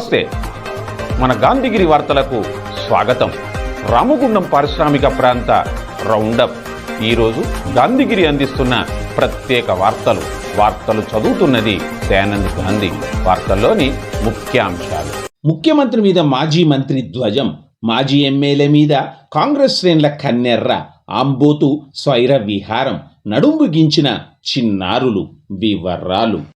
నమస్తే. మన గాంధీగిరి వార్తలకు స్వాగతం. రామగుండం పారిశ్రామిక ప్రాంత రౌండప్. ఈరోజు గాంధీగిరి అందిస్తున్న ప్రత్యేక వార్తలు. వార్తలు చదువుతున్నది దయానంద్ గాంధీ. వార్తల్లోని ముఖ్యాంశాలు. ముఖ్యమంత్రి మీద మాజీ మంత్రి ధ్వజం. మాజీ ఎమ్మెల్యే మీద కాంగ్రెస్ శ్రేణుల కన్నెర్ర ఆంబోతు స్వైర విహారం నడుంబుగించిన చిన్నారులు వివరాలు.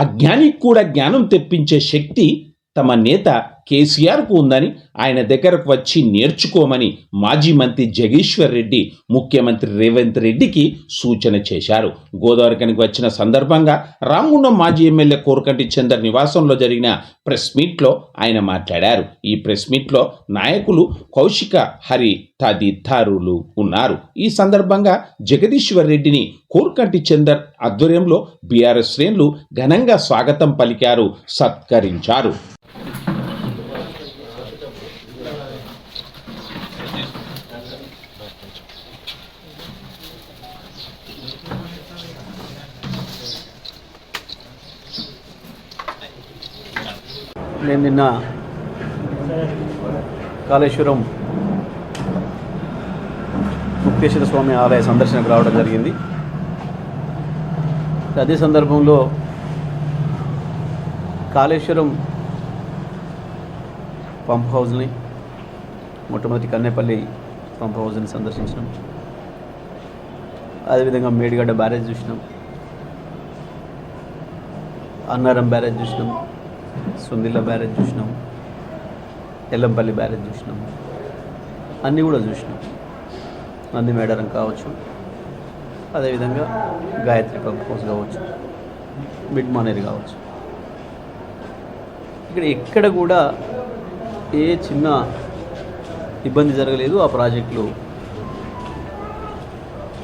అజ్ఞానికి కూడా జ్ఞానం తెప్పించే శక్తి తమ నేత కేసీఆర్కు ఉందని ఆయన దగ్గరకు వచ్చి నేర్చుకోమని మాజీ మంత్రి జగీశ్వర్ రెడ్డి ముఖ్యమంత్రి రేవంత్ రెడ్డికి సూచన చేశారు. గోదావరికనికి వచ్చిన సందర్భంగా రామగుండం మాజీ ఎమ్మెల్యే కోరకంటి చందర్ నివాసంలో జరిగిన ప్రెస్ మీట్లో ఆయన మాట్లాడారు. ఈ ప్రెస్ మీట్లో నాయకులు కౌశిక హరి తదితరులు ఉన్నారు. ఈ సందర్భంగా జగదీశ్వర్ రెడ్డిని కోరకంటి చందర్ ఆధ్వర్యంలో బీఆర్ఎస్ శ్రేణులు ఘనంగా స్వాగతం పలికారు సత్కరించారు. నేను నిన్న కాళేశ్వరం ముక్తేశ్వర స్వామి ఆలయ సందర్శనకు రావడం జరిగింది. అదే సందర్భంలో కాళేశ్వరం పంప్ హౌస్ని మొట్టమొదటి కన్నేపల్లి పంప్ హౌస్ని సందర్శించినాం. అదేవిధంగా మేడిగడ్డ బ్యారేజ్ చూసినాం. అన్నారం బ్యారేజ్ చూసినాం. సుందిల్ల బ్యారేజ్ చూసినాం ఎల్లంపల్లి బ్యారేజ్ చూసినాం అన్నీ కూడా చూసినాం. నంది మేడారం కావచ్చు అదేవిధంగా గాయత్రి పబ్ హౌస్ కావచ్చు మిడ్ మానేర్ కావచ్చు. ఇక్కడ ఎక్కడ కూడా ఏ చిన్న ఇబ్బంది జరగలేదు. ఆ ప్రాజెక్టులు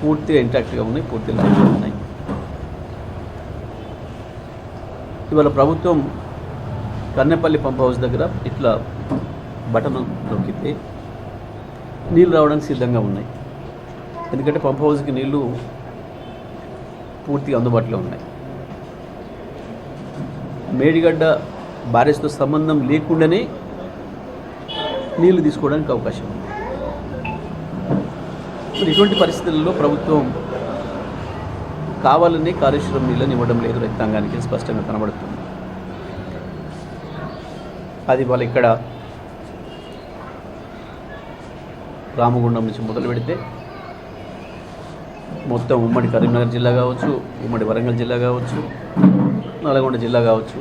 పూర్తిగా ఇంటాక్ట్గా ఉన్నాయి పూర్తిగా ఉన్నాయి. ఇవాళ ప్రభుత్వం కన్నెపల్లి పంప్ హౌస్ దగ్గర ఇట్లా బటన్ నొక్కితే నీళ్ళు రావడానికి సిద్ధంగా ఉన్నాయి. ఎందుకంటే పంప్ హౌస్కి నీళ్ళు పూర్తిగా అందుబాటులో ఉన్నాయి. మేడిగడ్డ బ్యారేజ్తో సంబంధం లేకుండానే నీళ్ళు తీసుకోవడానికి అవకాశం ఉంది. మరి ఇటువంటి పరిస్థితుల్లో ప్రభుత్వం కావాలని కాళేశ్వరం నీళ్ళని ఇవ్వడం లేదు రైతాంగానికి స్పష్టంగా కనబడుతుంది. అది వాళ్ళు ఇక్కడ రామగుండం నుంచి మొదలు పెడితే మొత్తం ఉమ్మడి కరీంనగర్ జిల్లా కావచ్చు ఉమ్మడి వరంగల్ జిల్లా కావచ్చు నల్గొండ జిల్లా కావచ్చు.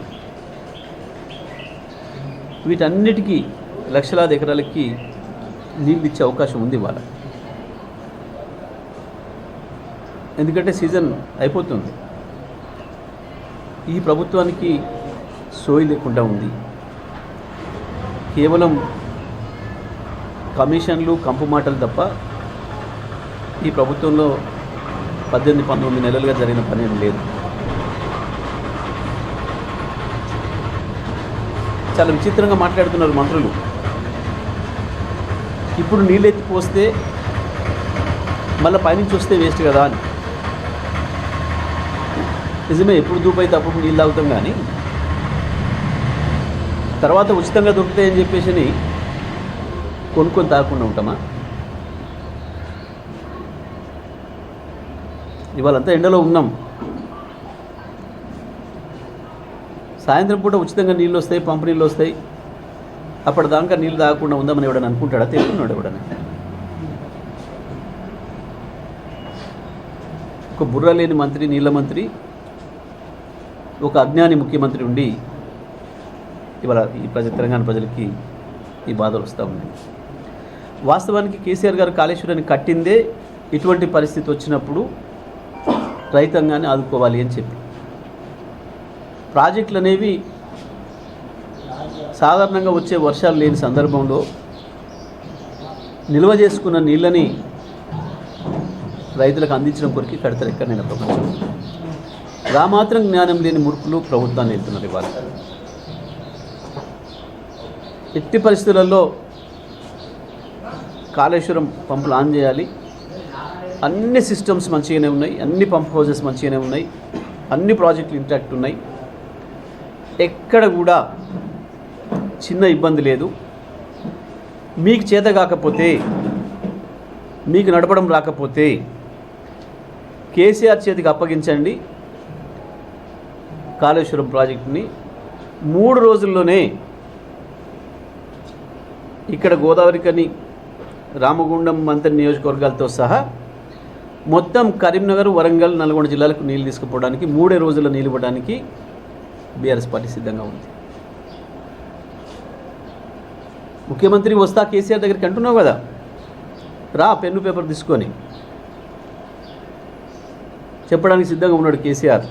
వీటన్నిటికీ లక్షలాది ఎకరాలకి నీళ్ళు ఇచ్చే అవకాశం ఉంది వాళ్ళ ఎందుకంటే సీజన్ అయిపోతుంది. ఈ ప్రభుత్వానికి సోయి లేకుండా ఉంది. కేవలం కమిషన్లు కంపు మాటలు తప్ప ఈ ప్రభుత్వంలో పద్దెనిమిది పంతొమ్మిది నెలలుగా జరిగిన పని ఏం లేదు. చాలా విచిత్రంగా మాట్లాడుతున్నారు మంత్రులు. ఇప్పుడు నీళ్ళెత్తి పోస్తే మళ్ళీ పైనుంచి వస్తే వేస్ట్ కదా అని. నిజమే ఎప్పుడు దూపై తప్పుడు నీళ్ళు తాగుతాం కానీ తర్వాత ఉచితంగా దొరుకుతాయని చెప్పేసి కొనుక్కొని తాగకుండా ఉంటామా? ఇవాళంతా ఎండలో ఉన్నాం. సాయంత్రం పూట ఉచితంగా నీళ్ళు వస్తాయి పంపు నీళ్ళు వస్తాయి. అప్పటిదాకా నీళ్ళు తాగకుండా ఉందామని ఎవడని అనుకుంటాడా? తెలుసుకున్నాడు ఎవడని ఒక బుర్ర లేని మంత్రి నీళ్ళ మంత్రి ఒక అజ్ఞాని ముఖ్యమంత్రి ఉండి ఇవాళ ఈ ప్రజ తెలంగాణ ప్రజలకి ఈ బాధలు వస్తూ ఉన్నాయి. వాస్తవానికి కేసీఆర్ గారు కాళేశ్వరాన్ని కట్టిందే ఇటువంటి పరిస్థితి వచ్చినప్పుడు రైతాంగాన్ని ఆదుకోవాలి అని చెప్పి. ప్రాజెక్టులు అనేవి సాధారణంగా వచ్చే వర్షాలు లేని సందర్భంలో నిల్వ చేసుకున్న నీళ్ళని రైతులకు అందించడం కొరికి కడతారు నేను ప్రపంచం రామాత్రం జ్ఞానం లేని మురుకులు ప్రభుత్వాన్ని వెళ్తున్నారు ఇవాళ. ఎట్టి పరిస్థితులలో కాళేశ్వరం పంపులు ఆన్ చేయాలి. అన్ని సిస్టమ్స్ మంచిగానే ఉన్నాయి. అన్ని పంప్ హౌజెస్ మంచిగానే ఉన్నాయి. అన్ని ప్రాజెక్టులు ఇంటాక్ట్ ఉన్నాయి. ఎక్కడ కూడా చిన్న ఇబ్బంది లేదు. మీకు చేత కాకపోతే మీకు నడపడం రాకపోతే కేసీఆర్ చేతికి అప్పగించండి కాళేశ్వరం ప్రాజెక్టుని. మూడు రోజుల్లోనే ఇక్కడ గోదావరికని రామగుండం మంత్రి నియోజకవర్గాలతో సహా మొత్తం కరీంనగర్ వరంగల్ నల్గొండ జిల్లాలకు నీళ్ళు తీసుకుపోవడానికి మూడే రోజుల్లో నీళ్ళు ఇవ్వడానికి బీఆర్ఎస్ పార్టీ సిద్ధంగా ఉంది. ముఖ్యమంత్రి వస్తా కేసీఆర్ దగ్గరికి అంటున్నావు కదా? రా పెన్ను పేపర్ తీసుకొని. చెప్పడానికి సిద్ధంగా ఉన్నాడు కేసీఆర్.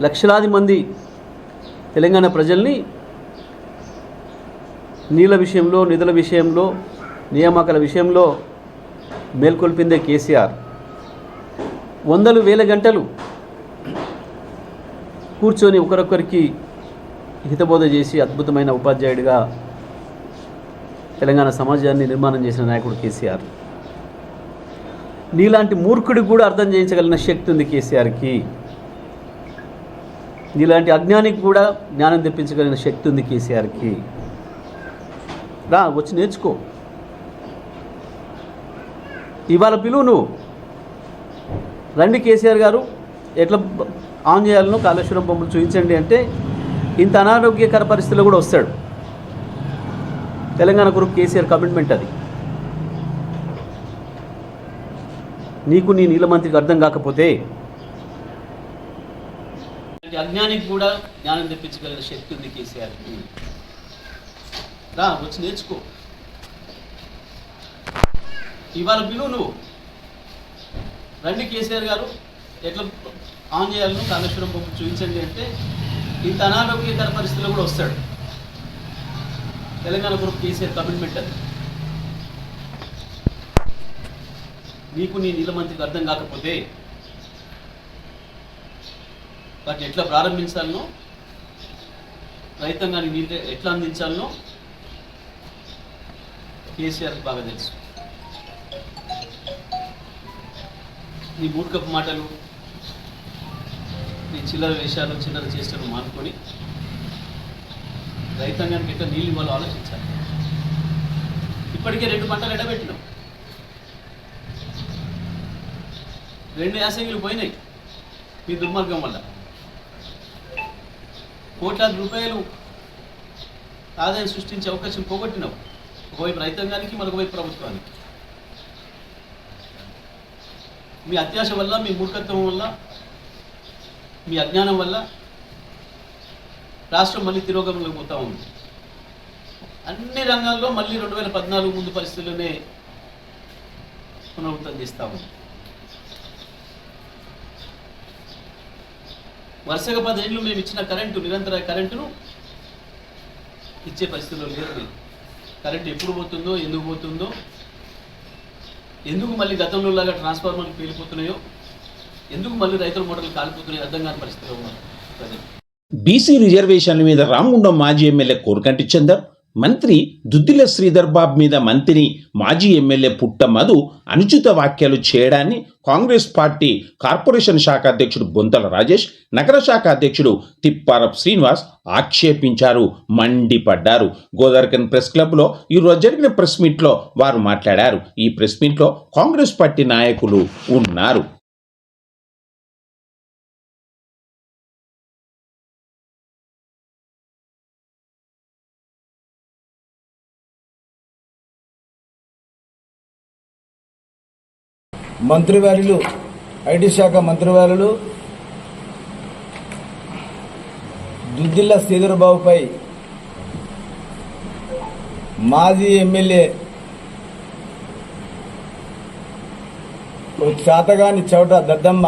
లక్షలాది మంది తెలంగాణ ప్రజల్ని నీళ్ళ విషయంలో నిధుల విషయంలో నియామకాల విషయంలో మేల్కొల్పిందే కేసీఆర్. వందలు వేల గంటలు కూర్చొని ఒకరొకరికి హితబోధ చేసి అద్భుతమైన ఉపాధ్యాయుడిగా తెలంగాణ సమాజాన్ని నిర్మాణం చేసిన నాయకుడు కేసీఆర్. నీలాంటి మూర్ఖుడికి కూడా అర్థం చేయించగలిగిన శక్తి ఉంది కేసీఆర్కి. నీలాంటి అజ్ఞానికి కూడా జ్ఞానం తెప్పించగలిగిన శక్తి ఉంది కేసీఆర్కి. రా వచ్చి నేర్చుకో. ఇవాళ పిలువు నువ్వు. రండి కేసీఆర్ గారు ఎట్లా ఆన్ చేయాలనో కాళేశ్వరం బొమ్మలు చూపించండి అంటే ఇంత అనారోగ్యకర పరిస్థితిలో కూడా వస్తాడు. తెలంగాణ కొరకు కేసీఆర్ కమిట్మెంట్ అది. నీకు నీ నీళ్ళ మంత్రికి అర్థం కాకపోతే అజ్ఞానికి కూడా జ్ఞానం తెప్పించగలిగిన శక్తి ఉంది కేసీఆర్కి. రా వచ్చి నేర్చుకో. ఇవాళ పిలువు నువ్వు. రండి కేసీఆర్ గారు ఎట్లా ఆన్ చేయాలనో కాళేశ్వరం పంపు చూపించండి అంటే ఇంత అనారోగ్యకర పరిస్థితిలో కూడా వస్తాడు. తెలంగాణ గ్రూప్ కేసీఆర్ కమిట్మెంట్ అది. నీకు నీ నీళ్ళ మంత్రికి అర్థం కాకపోతే వాటిని ఎట్లా ప్రారంభించాలనో రైతాంగానికి నీళ్ళు ఎట్లా అందించాలనో కేసీఆర్ బాగా తెలుసు. నీ మూర్ఖపు మాటలు నీ చిల్లర వేషాలు చిల్లర చేష్టలు మానుకొని రైతాంగానికి ఎట్లా నీళ్ళు ఇవ్వాలో ఆలోచించాలి. ఇప్పటికే రెండు పంటలు ఎడబెట్టినాం. రెండు యాసంగిలు పోయినాయి మీ దుర్మార్గం వల్ల. కోట్లాది రూపాయలు ఆదాయం సృష్టించే అవకాశం పోగొట్టినావు ఒకవైపు రైతాంగానికి మరొకవైపు ప్రభుత్వానికి. మీ అత్యాశ వల్ల మీ మూర్ఖత్వం వల్ల మీ అజ్ఞానం వల్ల రాష్ట్రం మళ్ళీ తిరోగమనంలోకి పోతా ఉంది. అన్ని రంగాల్లో మళ్ళీ రెండు వేల పద్నాలుగు ముందు పరిస్థితుల్లోనే పునరుద్ధం చేస్తా ఉంది. వరుసగా పదేళ్ళు మేము ఇచ్చిన కరెంటు నిరంతర కరెంటును ఇచ్చే పరిస్థితుల్లో లేదు. మీరు కరెంట్ ఎప్పుడు పోతుందో ఎందుకు పోతుందో ఎందుకు మళ్ళీ గతంలో లాగా ట్రాన్స్ఫార్మర్లు పేలిపోతున్నాయో ఎందుకు మళ్ళీ రైతుల మోటార్లు కాలిపోతున్నాయో అర్థం కాని పరిస్థితిలో ఉన్నారు బీసీ రిజర్వేషన్ల మీద రామగుండం మాజీ ఎమ్మెల్యే కోరకంటి చందర్ మంత్రి దుద్దిల శ్రీధర్బాబ్ మీద మంత్రి మాజీ ఎమ్మెల్యే పుట్ట మధు అనుచిత వ్యాఖ్యలు చేయడాన్ని కాంగ్రెస్ పార్టీ కార్పొరేషన్ శాఖ అధ్యక్షుడు బొంతల రాజేష్ నగర శాఖ అధ్యక్షుడు తిప్పారప్ శ్రీనివాస్ ఆక్షేపించారు మండిపడ్డారు. గోదావరికన్ ప్రెస్ క్లబ్లో ఈరోజు జరిగిన ప్రెస్ మీట్లో వారు మాట్లాడారు. ఈ ప్రెస్ మీట్లో కాంగ్రెస్ పార్టీ నాయకులు ఉన్నారు. మంత్రివర్యులు ఐటీ శాఖ మంత్రివర్యులు దుద్దిల్ల శ్రీధరబాబుపై మాజీ ఎమ్మెల్యే చాతగాని చౌట దద్దమ్మ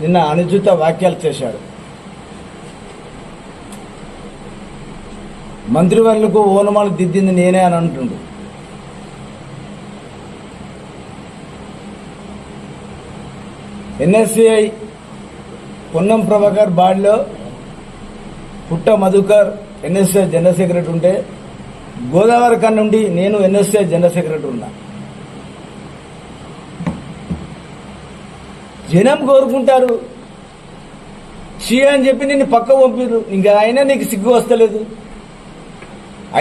నిన్న అనుచిత వ్యాఖ్యలు చేశాడు. మంత్రివర్లకు ఓనమాలు దిద్దింది నేనే అని అంటుండు. ఎన్ఎస్సిఐ పొన్నం ప్రభాకర్ బాడిలో పుట్ట మధుకర్ ఎన్ఎస్ఐ జనరల్ సెక్రటరీ ఉంటే గోదావరి కన్ నుండి నేను ఎన్ఎస్ఐ జనరల్ సెక్రటరీ ఉన్నా. జనం కోరుకుంటారు. షీ అని చెప్పి నిన్ను పక్క పంపిరు ఇంకా అయినా నీకు సిగ్గు వస్తలేదు.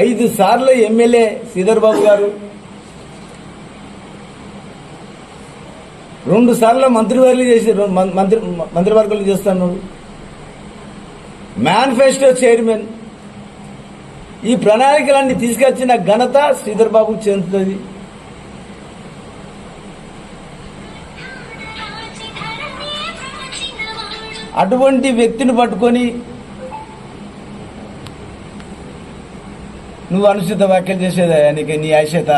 ఐదు సార్లు ఎమ్మెల్యే శ్రీధర్ బాబు గారు రెండు సార్లు మంత్రివర్గలు చేసి రెండు మం- మంత్రి మంత్రివర్గాలు చేస్తాను. మేనిఫెస్టో చైర్మన్ ఈ ప్రణాళికలన్నీ తీసుకొచ్చిన ఘనత శ్రీధర్ బాబుకు చెందుతుంది అటువంటి వ్యక్తిని పట్టుకొని నువ్వు అనుచిత వ్యాఖ్యలు చేసేదా? నీకు నీ ఆశత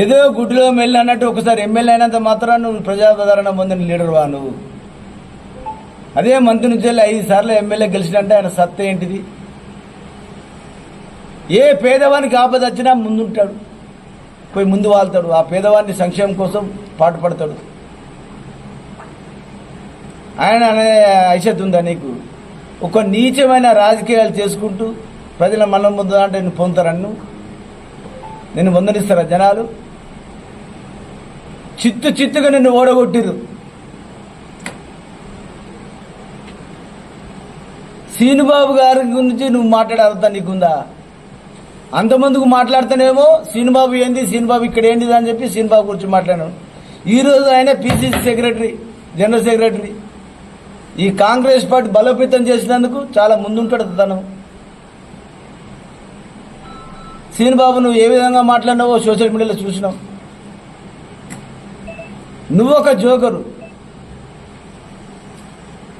ఏదో గుడ్లో మెల్లి అన్నట్టు ఒకసారి ఎమ్మెల్యే అయినంత మాత్రం నువ్వు ప్రజాదరణ పొందిన లీడర్ వా నువ్వు. అదే మంత్రి నుంచి వెళ్ళి ఐదు సార్లు ఎమ్మెల్యే గెలిచినంటే ఆయన సత్త ఏంటిది? ఏ పేదవానికి ఆపద వచ్చినా ముందుంటాడు. పోయి ముందు వాళ్తాడు. ఆ పేదవాడిని సంక్షేమం కోసం పాటుపడతాడు ఆయన అనే ఐషత్ ఉందా నీకు? ఒక నీచమైన రాజకీయాలు చేసుకుంటూ ప్రజల మలం ముందు అంటే నేను పొందుతారని నువ్వు నేను వందనిస్తారా జనాలు? చిత్తు చిత్తుగా నిన్ను ఓడగొట్టిరు సీనుబాబు గారి గురించి నువ్వు మాట్లాడే అర్థం నీకుందా? అంతమందికి మాట్లాడితేనేమో సీనుబాబు ఏంది సీనుబాబు ఇక్కడ ఏంటిది అని చెప్పి సీనుబాబు గురించి మాట్లాడాను ఈరోజు ఆయన పిసిసి సెక్రటరీ జనరల్ సెక్రటరీ. ఈ కాంగ్రెస్ పార్టీ బలోపేతం చేసినందుకు చాలా ముందుంటాడు తను. సీనుబాబు నువ్వు ఏ విధంగా మాట్లాడినావో సోషల్ మీడియాలో చూసినాం. నువ్వు ఒక జోకరు.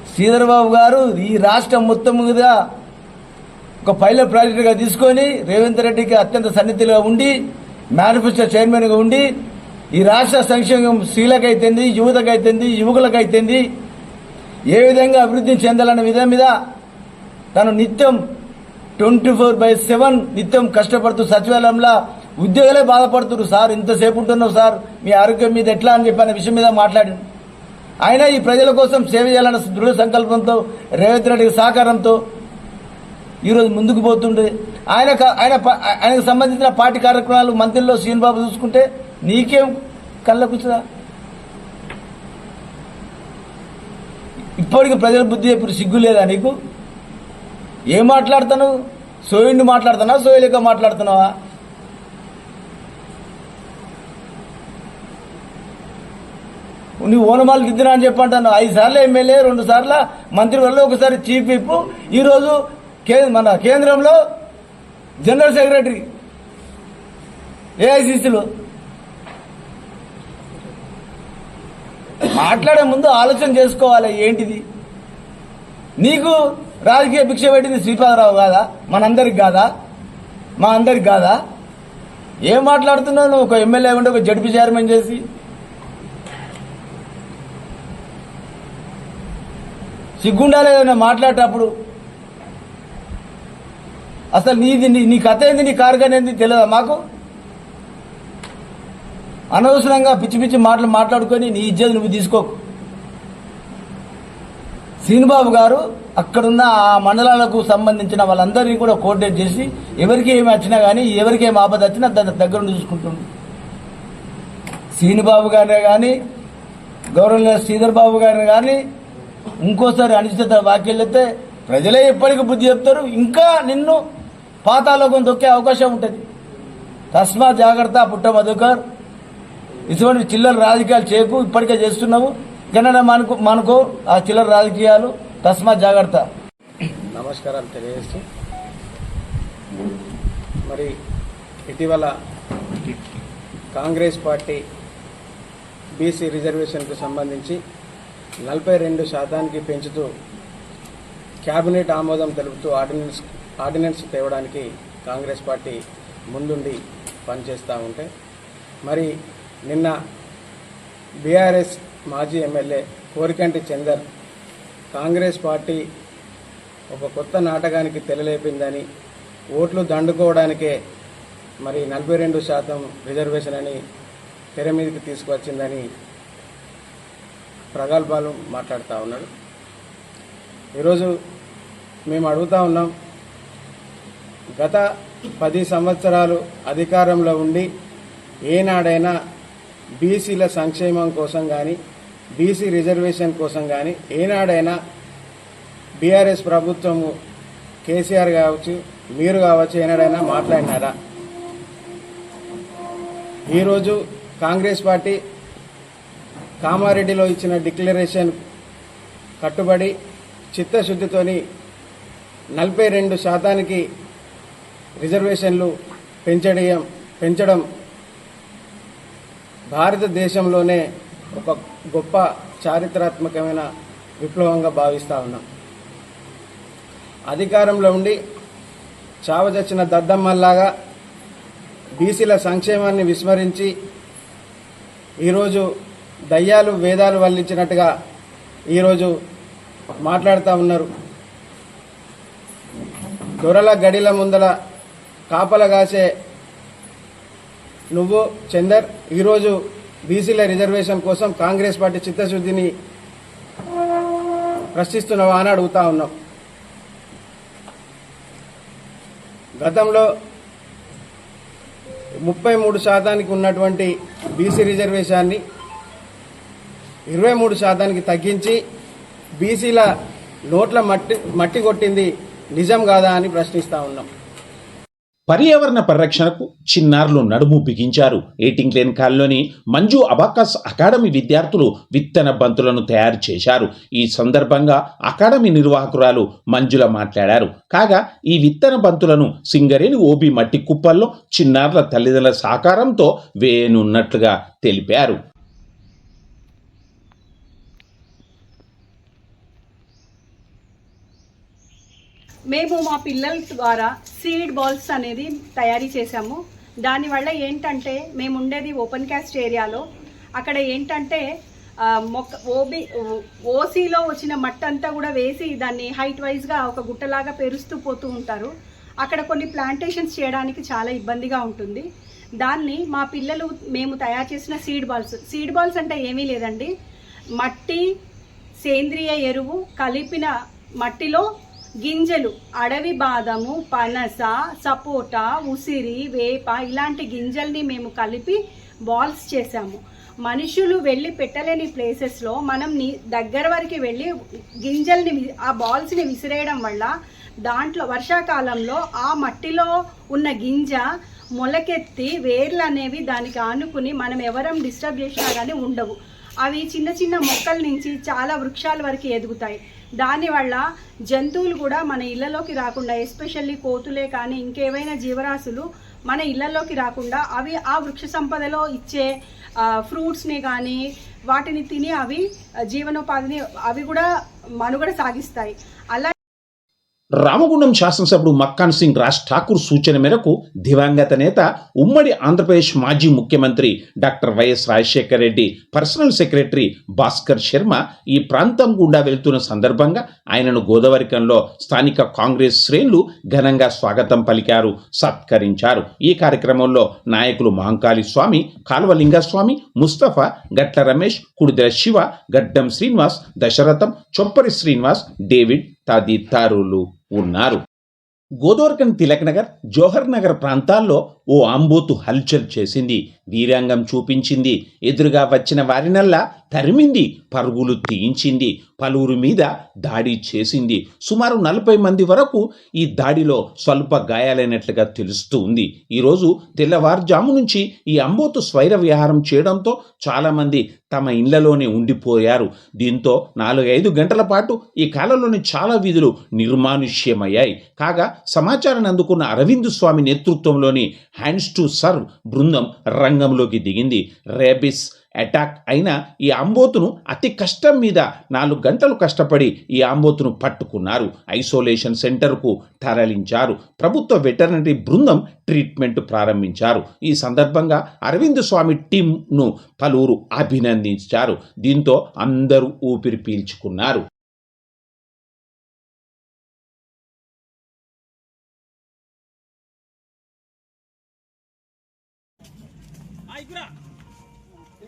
శ్రీధరబాబు గారు ఈ రాష్ట్రం మొత్తం మీద ఒక పైలట్ ప్రాజెక్టుగా తీసుకొని రేవంత్ రెడ్డికి అత్యంత సన్నిధిగా ఉండి మేనిఫెస్టో చైర్మన్గా ఉండి ఈ రాష్ట్ర సంక్షేమం స్త్రీలకైతేంది యువతకైతేంది యువకులకైతేంది ఏ విధంగా అభివృద్ధి చెందాలనే విధం మీద తను నిత్యం ట్వంటీ ఫోర్ బై సెవెన్ నిత్యం కష్టపడుతూ సచివాలయంలో ఉద్యోగులే బాధపడుతున్నారు. సార్ ఇంతసేపు ఉంటున్నావు సార్ మీ ఆరోగ్యం మీద ఎట్లా అని చెప్పి అనే విషయం మీద మాట్లాడి ఆయన ఈ ప్రజల కోసం సేవ చేయాలన్న దృఢ సంకల్పంతో రేవంత్ రెడ్డి సహకారంతో ఈరోజు ముందుకు పోతుండే. ఆయన ఆయన ప- ఆయనకు సంబంధించిన పార్టీ కార్యక్రమాలు మంత్రిలో శ్రీనిబాబు చూసుకుంటే నీకేం కళ్ళకుచ్చదా ఇప్పటికి ప్రజల బుద్ధి ఇప్పుడు సిగ్గు లేదా నీకు? ఏం మాట్లాడుతాను సోయుడిని మాట్లాడుతున్నావా? సోయలేక మాట్లాడుతున్నావా? నువ్వు ఓనమాలు దిద్దినా అని చెప్పంటాను. ఐదు సార్లు ఎమ్మెల్యే రెండు సార్లు మంత్రి వల్ల ఒకసారి చీఫ్ విప్. ఈరోజు కే మన కేంద్రంలో జనరల్ సెక్రటరీ ఏఐసిసిలో. మాట్లాడే ముందు ఆలోచన చేసుకోవాలి ఏంటిది? నీకు రాజకీయ భిక్ష పెట్టింది శ్రీపాదరావు కాదా? మనందరికి కాదా? మా అందరికి కాదా? ఏం మాట్లాడుతున్నావు? నువ్వు ఒక ఎమ్మెల్యే ఉండి ఒక జడ్పీ చైర్మన్ చేసి సిగ్గుండాలి ఏదైనా మాట్లాడేటప్పుడు? అసలు నీది నీ కథ ఏంది నీ కార్గన్ ఏంది తెలియదా మాకు? అనవసరంగా పిచ్చి పిచ్చి మాటలు మాట్లాడుకొని నీ ఇజ్జత్ నువ్వు తీసుకోకు శ్రీనుబాబు గారు అక్కడున్న ఆ మండలాలకు సంబంధించిన వాళ్ళందరినీ కూడా కోఆర్డినేట్ చేసి ఎవరికి ఏమి వచ్చినా కానీ ఎవరికి ఏమి ఆపద వచ్చినా దాని దగ్గర నుండి చూసుకుంటుండు శ్రీనుబాబు గారినే కానీ గౌరవ శ్రీధర్ బాబు గారిని కానీ ఇంకోసారి అనిశ్చిత వ్యాఖ్యలు ప్రజలే ఎప్పటికీ బుద్ధి చెప్తారు. ఇంకా నిన్ను పాతాలోకం దొక్కే అవకాశం ఉంటుంది. తస్మా జాగ్రత్త పుట్ట మధుకర్ ఇటువంటి చిల్లర రాజకీయాలు చేయకు ఇప్పటికే చేస్తున్నావు. కన్నా మనకు మనకు ఆ చిల్లర రాజకీయాలు. తస్మా జాగ్రత్త. నమస్కారాలు తెలియజేస్తూ. మరి ఇటీవల కాంగ్రెస్ పార్టీ బీసీ రిజర్వేషన్కు సంబంధించి నలభై రెండు శాతానికి పెంచుతూ క్యాబినెట్ ఆమోదం తెలుపుతూ ఆర్డినెన్స్ ఆర్డినెన్స్ తేవడానికి కాంగ్రెస్ పార్టీ ముందుండి పనిచేస్తూ ఉంటే మరి నిన్న బీఆర్ఎస్ మాజీ MLA Korukanti Chander Congress party ఒక కొత్త నాటకానికి తెరలేపిందని ఓట్లు దండుకోవడానికే మరి నలభై రెండు శాతం రిజర్వేషన్ అని తెర మీదకి తీసుకువచ్చిందని ప్రగల్భాలు మాట్లాడుతూ ఉన్నాడు. ఈరోజు మేము అడుగుతా ఉన్నాం గత పది సంవత్సరాలు అధికారంలో ఉండి ఏనాడైనా బీసీల సంక్షేమం కోసం కానీ బీసీ రిజర్వేషన్ కోసం కానీ ఏనాడైనా బీఆర్ఎస్ ప్రభుత్వము కేసీఆర్ కావచ్చు మీరు కావచ్చు ఏనాడైనా మాట్లాడినారా? ఈరోజు కాంగ్రెస్ పార్టీ కామారెడ్డిలో ఇచ్చిన డిక్లరేషన్ కట్టుబడి చిత్తశుద్ధితోని నలభై రెండు శాతానికి రిజర్వేషన్లు పెంచడం పెంచడం భారతదేశంలోనే ఒక గొప్ప చారిత్రాత్మకమైన విప్లవంగా భావిస్తా ఉన్నాం. అధికారంలో ఉండి చావచచ్చిన దద్దమ్మల్లాగా బీసీల సంక్షేమాన్ని విస్మరించి ఈరోజు దయ్యాలు వేదాలు వల్లించినట్టుగా ఈరోజు మాట్లాడుతూ ఉన్నారు. దొరల గడిల ముందల కాపల కాసే నువ్వు చందర్ ఈరోజు బీసీల రిజర్వేషన్ కోసం కాంగ్రెస్ పార్టీ చిత్తశుద్ధిని ప్రశ్నిస్తున్నావా అని అడుగుతా ఉన్నాం. గతంలో ముప్పై మూడు శాతానికి ఉన్నటువంటి బీసీ రిజర్వేషన్ని ఇరవై మూడు శాతానికి తగ్గించి బీసీల నోట్ల మట్టి మట్టి కొట్టింది నిజం కాదా అని ప్రశ్నిస్తా ఉన్నాం. పర్యావరణ పరిరక్షణకు చిన్నారులు నడుము బిగించారు. ఎయిటింగ్ లేన్ కాల్లోని మంజు అబాకస్ అకాడమీ విద్యార్థులు విత్తన బంతులను తయారు చేశారు. ఈ సందర్భంగా అకాడమీ నిర్వాహకురాలు మంజుల మాట్లాడారు. కాగా ఈ విత్తన బంతులను సింగరేణి ఓబి మట్టి కుప్పల్లో చిన్నారుల తల్లిదండ్రుల సహకారంతో వేయనున్నట్లుగా తెలిపారు. మేము మా పిల్లల ద్వారా సీడ్ బాల్స్ అనేది తయారీ చేశాము. దానివల్ల ఏంటంటే మేము ఉండేది ఓపెన్ క్యాస్ట్ ఏరియాలో. అక్కడ ఏంటంటే మొక్క ఓబి ఓసీలో వచ్చిన మట్టి అంతా కూడా వేసి దాన్ని హైట్ వైజ్గా ఒక గుట్టలాగా పెరుస్తూ పోతూ ఉంటారు. అక్కడ కొన్ని ప్లాంటేషన్స్ చేయడానికి చాలా ఇబ్బందిగా ఉంటుంది. దాన్ని మా పిల్లలు మేము తయారు చేసిన సీడ్ బాల్స్. సీడ్ బాల్స్ అంటే ఏమీ లేదండి. మట్టి సేంద్రియ ఎరువు కలిపిన మట్టిలో గింజలు అడవి బాదము పనస సపోటా ఉసిరి వేప ఇలాంటి గింజల్ని మేము కలిపి బాల్స్ చేసాము మనుషులు వెళ్ళి పెట్టలేని ప్లేసెస్లో మనం దగ్గర వరకు వెళ్ళి గింజల్ని ఆ బాల్స్ని విసిరేయడం వల్ల దాంట్లో వర్షాకాలంలో ఆ మట్టిలో ఉన్న గింజ మొలకెత్తి వేర్లు అనేవి దానికి ఆనుకుని మనం ఎవరం డిస్టర్బ్ చేసినా కానీ ఉండవు. అవి చిన్న చిన్న మొక్కల నుంచి చాలా వృక్షాల వరకు ఎదుగుతాయి. దానివల్ల జంతువులు కూడా మన ఇళ్ళలోకి రాకుండా ఎస్పెషల్లీ కోతులే కానీ ఇంకేవైనా జీవరాశులు మన ఇళ్ళలోకి రాకుండా అవి ఆ వృక్ష సంపదలో ఇచ్చే ఫ్రూట్స్ని కానీ వాటిని తిని అవి జీవనోపాధిని అవి కూడా మనుగడ సాగిస్తాయి. అలా రామగుండం శాసనసభ్యుడు మక్కాన్ సింగ్ రాజ్ ఠాకూర్ సూచన మేరకు దివంగత నేత ఉమ్మడి ఆంధ్రప్రదేశ్ మాజీ ముఖ్యమంత్రి doctor YS Rajasekhara Reddy personal secretary Bhaskar Sharma ఈ ప్రాంతం గుండా వెళ్తున్న సందర్భంగా ఆయనను గోదావరికంలో స్థానిక కాంగ్రెస్ శ్రేణులు ఘనంగా స్వాగతం పలికారు సత్కరించారు. ఈ కార్యక్రమంలో నాయకులు మహంకాళి స్వామి కాల్వలింగస్వామి ముస్తఫా గట్ల రమేష్ కుడిదల శివ గడ్డం శ్రీనివాస్ దశరథం చొప్పరి శ్రీనివాస్ డేవిడ్ తదితరులు. ఉన్నారు. గోదోర్కన్ తిలక్ నగర్ జోహర్ నగర్ ప్రాంతాల్లో ఓ ఆంబోతు హల్చల్ చేసింది. వీరాంగం చూపించింది. ఎదురుగా వచ్చిన వారినల్లా తరిమింది. పరుగులు తీయించింది. పలువురి మీద దాడి చేసింది. సుమారు నలభై మంది వరకు ఈ దాడిలో స్వల్ప గాయాలైనట్లుగా తెలుస్తూ ఉంది. ఈరోజు తెల్లవారుజాము నుంచి ఈ అంబోతు స్వైర విహారం చేయడంతో చాలామంది తమ ఇళ్ళలోనే ఉండిపోయారు. దీంతో నాలుగైదు గంటల పాటు ఈ కాలంలోని చాలా వీధులు నిర్మానుష్యమయ్యాయి. కాగా సమాచారాన్ని అందుకున్న అరవింద్ స్వామి నేతృత్వంలోని హ్యాండ్స్ టు సర్వ్ బృందం రంగంలోకి దిగింది. రేబిస్ అటాక్ అయిన ఈ ఆంబోతును అతి కష్టం మీద నాలుగు గంటలు కష్టపడి ఈ ఆంబోతును పట్టుకున్నారు. ఐసోలేషన్ సెంటర్కు తరలించారు. ప్రభుత్వ వెటర్నరీ బృందం ట్రీట్మెంట్ ప్రారంభించారు. ఈ సందర్భంగా అరవింద్ స్వామి టీంను పలువురు అభినందించారు. దీంతో అందరూ ఊపిరి పీల్చుకున్నారు.